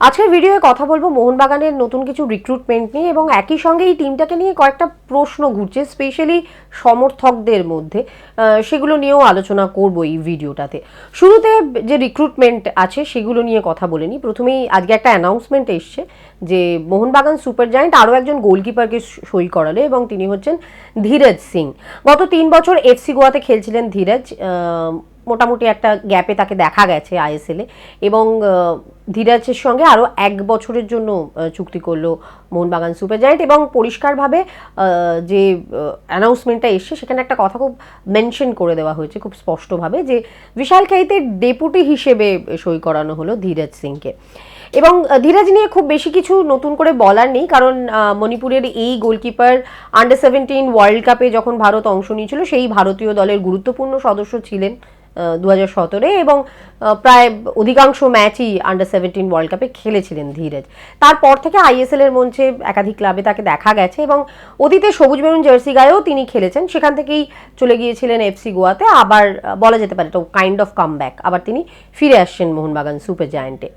আজকের ভিডিওয়ে কথা বলব মোহনবাগানের নতুন কিছু রিক্রুটমেন্ট নিয়ে এবং একই সঙ্গে এই টিমটাকে নিয়ে কয়েকটা প্রশ্ন ঘুরছে স্পেশালি সমর্থকদের মধ্যে। সেগুলো নিয়েও আলোচনা করব এই ভিডিওটাতে। শুরুতে যে রিক্রুটমেন্ট আছে সেগুলো নিয়ে কথা বলে নিই। প্রথমেই আজকে একটা অ্যানাউন্সমেন্ট এসছে যে মোহনবাগান সুপার জায়েন্ট আরও একজন গোলকিপারকে সই করালে এবং তিনি হচ্ছেন ধীরজ সিং। গত তিন বছর এফসি গোয়াতে খেলছিলেন ধীরজ। মোটামুটি একটা গ্যাপে তাকে দেখা গেছে আইএসএলে এবং ধীরাজের সঙ্গে আরও এক বছরের জন্য চুক্তি করল মোহনবাগান সুপার জায়েন্ট এবং পরিষ্কারভাবে যে অ্যানাউন্সমেন্টটা এসছে সেখানে একটা কথা খুব মেনশন করে দেওয়া হয়েছে খুব স্পষ্টভাবে যে বিশাল খাইতে ডেপুটি হিসেবে সই করানো হলো ধীরাজ সিংকে। এবং ধীরাজ নিয়ে খুব বেশি কিছু নতুন করে বলার নেই কারণ মণিপুরের এই গোলকিপার আন্ডার সেভেন্টিন ওয়ার্ল্ড কাপে যখন ভারত অংশ নিয়েছিল সেই ভারতীয় দলের গুরুত্বপূর্ণ সদস্য ছিলেন দু সতেরো এবং প্রায় অধিকাংশ ম্যাচই আন্ডার সেভেন্টিন ওয়ার্ল্ড কাপে খেলেছিলেন ধীরজ। তারপর থেকে আইএসএল এর মঞ্চে একাধিক ক্লাবে তাকে দেখা গেছে এবং অতীতে সবুজ মেরুন জার্সি গায়েও তিনি খেলেছেন। সেখান থেকেই চলে গিয়েছিলেন এফসি গোয়াতে। আবার বলা যেতে পারে এটা কাইন্ড অফ কাম আবার তিনি ফিরে আসছেন মোহনবাগান সুপার জায়ান্টে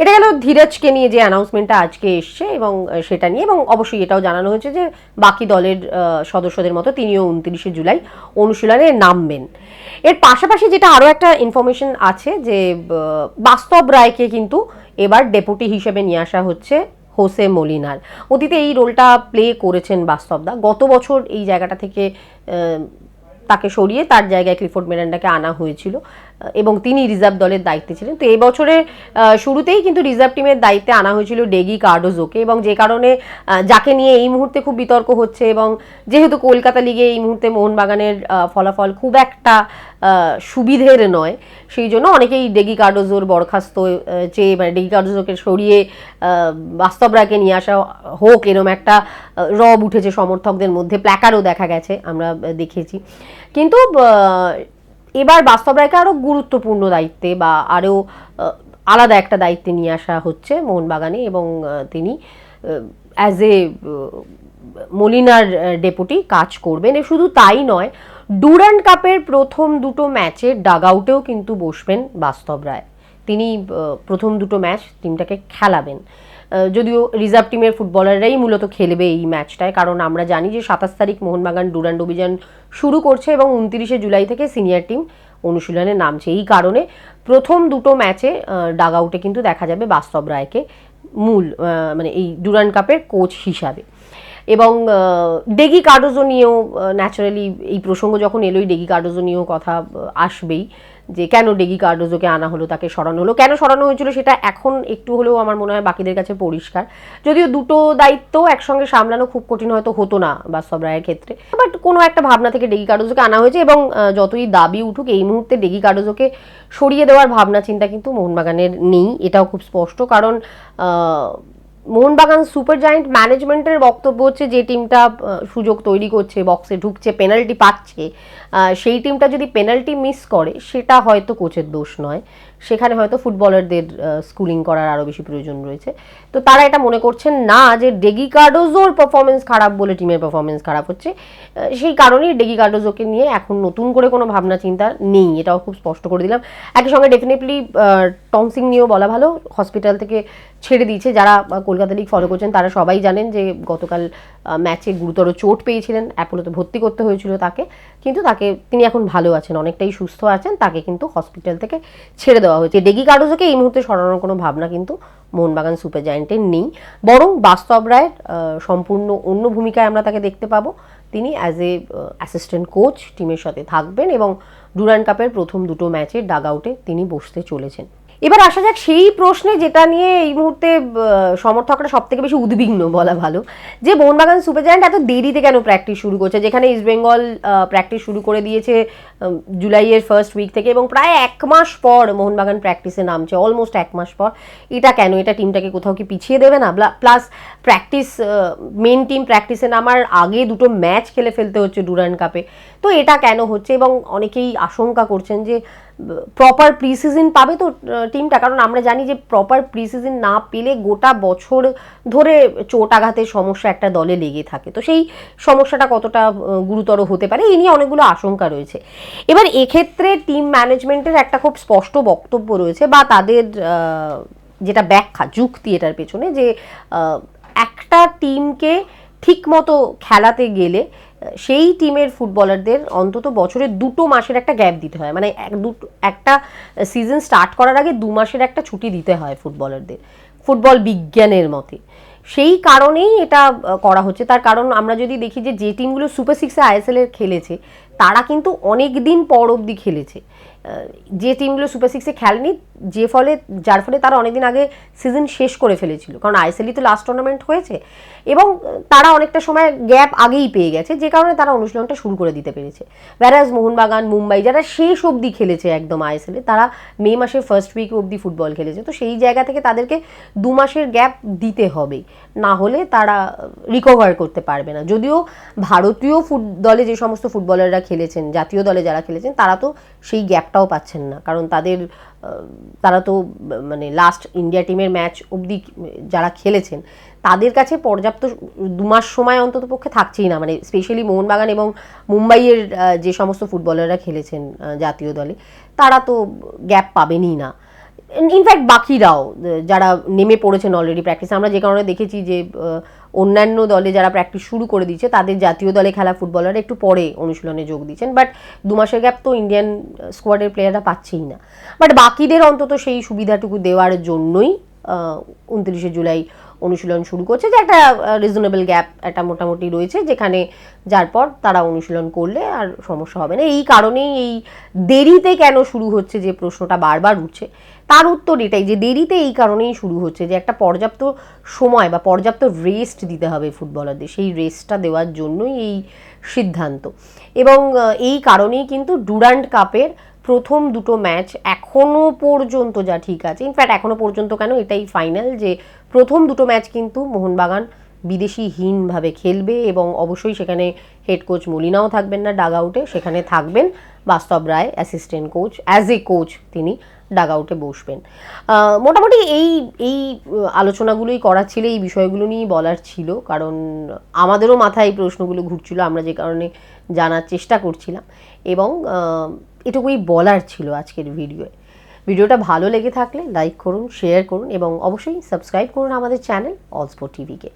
এটা গেল ধীরজকে নিয়ে যে অ্যানাউন্সমেন্টটা আজকে এসছে এবং সেটা নিয়ে এবং অবশ্যই এটাও জানানো হয়েছে যে বাকি দলের সদস্যদের মতো তিনিও উনত্রিশে জুলাই অনুশীলনে নামবেন। এর পাশাপাশি যেটা আরও একটা ইনফরমেশন আছে যে বাস্তব রায়কে কিন্তু এবার ডেপুটি হিসেবে নিয়ে আসা হচ্ছে হোসে মলিনার। অতীতে এই রোলটা প্লে করেছেন বাস্তবদা গত বছর এই জায়গাটা থেকে তাকে সরিয়ে তার জায়গায় ক্লিফোর্ড মেরান্ডাকে আনা হয়েছিল। এবং তিনি রিজার্ভ দলের দায়িত্বে ছিলেন। তো এই বছরের শুরুতেই কিন্তু রিজার্ভ টিমের দায়িত্বে আনা হয়েছিল ডেগি কার্ডোজোকে এবং যে কারণে যাকে নিয়ে এই মুহূর্তে খুব বিতর্ক হচ্ছে এবং যেহেতু কলকাতা লিগে এই মুহূর্তে মোহনবাগানের ফলাফল খুব একটা সুবিধের নয় সেই জন্য অনেকেই ডেগি কার্ডোজোর বরখাস্ত চেয়ে মানে ডেগি কার্ডোজোকে সরিয়ে আহ, বাস্তব রায়কে নিয়ে আসা হোক এরম একটা রব উঠেছে সমর্থকদের মধ্যে। প্ল্যাকারও দেখা গেছে আমরা দেখেছি। কিন্তু এবার বাস্তব রায়কে আরও গুরুত্বপূর্ণ দায়িত্বে বা আরও আলাদা একটা দায়িত্বে নিয়ে আসা হচ্ছে মোহনবাগানে এবং তিনি অ্যাজ এ মলিনার ডেপুটি কাজ করবেন। শুধু তাই নয়, ডুরান্ড কাপের প্রথম দুটো ম্যাচে ডাগ আউটেও কিন্তু বসবেন বাস্তব রায়। তিনি প্রথম দুটো ম্যাচ টিমটাকে খেলাবেন। যদিও রিজার্ভ টিমের ফুটবলাররাই মূলত খেলবে এই ম্যাচটায়, কারণ আমরা জানি যে সাতাশ তারিখ মোহনবাগান ডুরান্ড অভিযান শুরু করছে এবং উনত্রিশে জুলাই থেকে সিনিয়র টিম অনুশীলনে নামছে। এই কারণে প্রথম দুটো ম্যাচে ডাগ আউটে কিন্তু দেখা যাবে বাস্তব রায়কে মূল মানে এই ডুরান্ড কাপের কোচ হিসাবে। এবং ডেগি কার্ডোজো নিয়েও ন্যাচারালি এই প্রসঙ্গ যখন এলোই, ডেগি কার্ডোজো নিয়েও কথা আসবেই। যে কেন ডেগি কার্ডোজোকে আনা হলো, তাকে সরানো হলো, কেন সরানো হয়েছিল সেটা এখন একটু হলেও আমার মনে হয় বাকিদের কাছে পরিষ্কার। যদিও দুটো দায়িত্ব একসঙ্গে সামলানো খুব কঠিন হয়তো হতো না বাস্তব রায়ের ক্ষেত্রে। বাট কোনো একটা ভাবনা থেকে ডেগি কার্ডোজোকে আনা হয়েছে এবং যতই দাবি উঠুক, এই মুহূর্তে ডেগি কার্ডোজোকে সরিয়ে দেওয়ার ভাবনা, চিন্তা কিন্তু মোহনবাগানের নেই। এটাও খুব স্পষ্ট, কারণ মোহনবাগান সুপার জায়েন্ট ম্যানেজমেন্টের বক্তব্য হচ্ছে যে টিমটা সুযোগ তৈরি করছে বক্সে ঢুকছে পেনাল্টি পাচ্ছে সেই টিমটা যদি পেনাল্টি মিস করে, সেটা হয়তো কোচের দোষ নয়। সেখানে হয়তো ফুটবলারদের স্কুলিং করার আরও বেশি প্রয়োজন রয়েছে। তো তারা এটা মনে করছেন না যে ডেগি কার্ডোজোর পারফরমেন্স খারাপ বলে টিমের পারফরমেন্স খারাপ হচ্ছে। সেই কারণেই ডেগি কার্ডোজোকে নিয়ে এখন নতুন করে কোনো ভাবনা, চিন্তা নেই। এটাও খুব স্পষ্ট করে দিলাম। একই সঙ্গে ডেফিনেটলি টমসিং নিয়েও বলা ভালো। হসপিটাল থেকে ছেড়ে দিয়েছে। যারা কলকাতা লিগ ফলো করছেন, তারা সবাই জানেন যে গতকাল ম্যাচে গুরুতর চোট পেয়েছিলেন। অ্যাপোলোতে ভর্তি করতে হয়েছিল তাকে। কিন্তু তাকে, তিনি এখন ভালো আছেন, অনেকটাই সুস্থ আছেন। তাকে কিন্তু হসপিটাল থেকে ছেড়ে দেওয়া হয়েছে। ডেগি কার্ডোজোকে এই মুহূর্তে সরানোর কোনো ভাবনা কিন্তু মোহনবাগান সুপার জায়েন্টের নেই। বরং বাস্তব রায়ের সম্পূর্ণ অন্য ভূমিকায় আমরা তাকে দেখতে পাবো। তিনি অ্যাজ এ অ্যাসিস্ট্যান্ট কোচ টিমের সাথে থাকবেন এবং ডুরান্ড কাপের প্রথম দুটো ম্যাচে ডাগ আউটে তিনি বসতে চলেছেন। এবার আসা যাক সেই প্রশ্নে যেটা নিয়ে এই মুহূর্তে সমর্থকরা সব থেকে বেশি উদ্বিগ্ন বলা ভালো। যে মোহনবাগান সুপার জায়ান্ট এত দেরিতে কেন প্র্যাকটিস শুরু করছে? যেখানে ইস্টবেঙ্গল প্র্যাকটিস শুরু করে দিয়েছে জুলাইয়ের ফার্স্ট উইক থেকে এবং প্রায় এক মাস পর মোহনবাগান প্র্যাকটিসে নামছে অলমোস্ট এক মাস পর। এটা কেন? এটা টিমটাকে কোথাও কি পিছিয়ে দেবে না? প্লাস প্র্যাকটিস মেন টিম প্র্যাকটিসে নামার আগে দুটো ম্যাচ খেলে ফেলতে হচ্ছে ডুরান্ড কাপে তো এটা কেন হচ্ছে? এবং অনেকেই আশঙ্কা করছেন যে প্রপার প্রি সিজন পাবে তো টিমটা কারণ আমরা জানি যে প্রপার প্রি সিজন না পেলে গোটা বছর ধরে চোট আঘাতের সমস্যা একটা দলে লেগে থাকে। তো সেই সমস্যাটা কতটা গুরুতর হতে পারে এই নিয়ে অনেকগুলো আশঙ্কা রয়েছে। এবার এক্ষেত্রে টিম ম্যানেজমেন্টের একটা খুব স্পষ্ট বক্তব্য রয়েছে বা তাদের যেটা ব্যাখ্যা, যুক্তি এটার পেছনে যে একটা টিমকে ঠিক মতো খেলাতে গেলে সেই টিমের ফুটবলারদের অন্তত বছরে দুটো মাসের একটা গ্যাপ দিতে হয়। মানে এক দুটো, একটা সিজন স্টার্ট করার আগে দু মাসের একটা ছুটি দিতে হয় ফুটবলারদের ফুটবল বিজ্ঞানের মতে। সেই কারণেই এটা করা হচ্ছে। তার কারণ আমরা যদি দেখি যে যে টিমগুলো সুপার সিক্সে আইএসএল এর খেলেছে তারা কিন্তু অনেক দিন পর অবধি খেলেছে। যে টিমগুলো সুপার সিক্সে খেলেনি, যে ফলে, যার ফলে তারা অনেকদিন আগে সিজন শেষ করে ফেলেছিল। কারণ আইএসএলই তো লাস্ট টুর্নামেন্ট হয়েছে এবং তারা অনেকটা সময় গ্যাপ আগেই পেয়ে গেছে, যে কারণে তারা অনুশীলনটা শুরু করে দিতে পেরেছে। ব্যারাজ মোহনবাগান, মুম্বাই যারা শেষ অবধি খেলেছে একদম আইএসএলে তারা মে মাসের ফার্স্ট উইক অবধি ফুটবল খেলেছে। তো সেই জায়গা থেকে তাদেরকে দু মাসের গ্যাপ দিতে হবে। না হলে তারা রিকভার করতে পারবে না। যদিও ভারতীয় ফুট দলে যে সমস্ত ফুটবলাররা খেলেছেন, জাতীয় দলে যারা খেলেছেন, তারা তো সেই গ্যাপটাও পাচ্ছেন না। কারণ তাদের তারা তো মানে লাস্ট ইন্ডিয়া টিমের ম্যাচ অবধি, যারা খেলেছেন, তাদের কাছে পর্যাপ্ত দু মাস সময় অন্তত পক্ষে থাকছেই না। মানে স্পেশালি মোহনবাগান এবং মুম্বাইয়ের যে সমস্ত ফুটবলাররা খেলেছেন জাতীয় দলে, তারা তো গ্যাপ পাবেনই না। ইনফ্যাক্ট বাকিরাও যারা নেমে পড়েছেন অলরেডি প্র্যাকটিস আমরা যে কারণে দেখেছি যে অন্যান্য দলে যারা প্র্যাকটিস শুরু করে দিচ্ছে তাদের জাতীয় দলে খেলা ফুটবলাররা একটু পরে অনুশীলনে যোগ দিচ্ছেন বাট দু মাসের গ্যাপ তো ইন্ডিয়ান স্কোয়াডের প্লেয়াররা পাচ্ছেই না। বাট বাকিদের অন্তত সেই সুবিধাটুকু দেওয়ার জন্যই উনত্রিশে জুলাই অনুশীলন শুরু করছে, যে একটা রিজনেবল গ্যাপ একটা মোটামুটি রয়েছে, যেখানে যার পর তারা অনুশীলন করলে আর সমস্যা হবে না। এই কারণেই এই দেরিতে কেন শুরু হচ্ছে যে প্রশ্নটা বারবার উঠছে, তার উত্তর এটাই, যে দেরিতে এই কারণেই শুরু হচ্ছে যে একটা পর্যাপ্ত সময় বা পর্যাপ্ত রেস্ট দিতে হবে ফুটবলারদের, সেই রেস্টটা দেওয়ার জন্যই এই সিদ্ধান্ত। এবং এই কারণেই কিন্তু ডুরান্ড কাপের প্রথম দুটো ম্যাচ এখনও পর্যন্ত যা ঠিক আছে ইনফ্যাক্ট এখনও পর্যন্ত কেন এটাই ফাইনাল যে প্রথম দুটো ম্যাচ কিন্তু মোহনবাগান বিদেশিহীনভাবে খেলবে এবং অবশ্যই সেখানে হেড কোচ মলিনাও থাকবেন না ডাগ আউটে সেখানে থাকবেন Bastab Roy assistant coach as a coach তিনি ডাগ আউটে বসবেন মোটামুটি এই এই আলোচনাগুলোই করার ছিল, এই বিষয়গুলো নিয়েই বলার ছিল, কারণ আমাদেরও মাথায় এই প্রশ্নগুলো ঘুরছিল, আমরা যে কারণে জানার চেষ্টা করছিলাম এবং এটুকুই বলার ছিল আজকের ভিডিওয়ে ভিডিওটা ভালো লেগে থাকলে লাইক করুন শেয়ার করুন এবং অবশ্যই সাবস্ক্রাইব করুন আমাদের চ্যানেল অলস্পো টিভিকে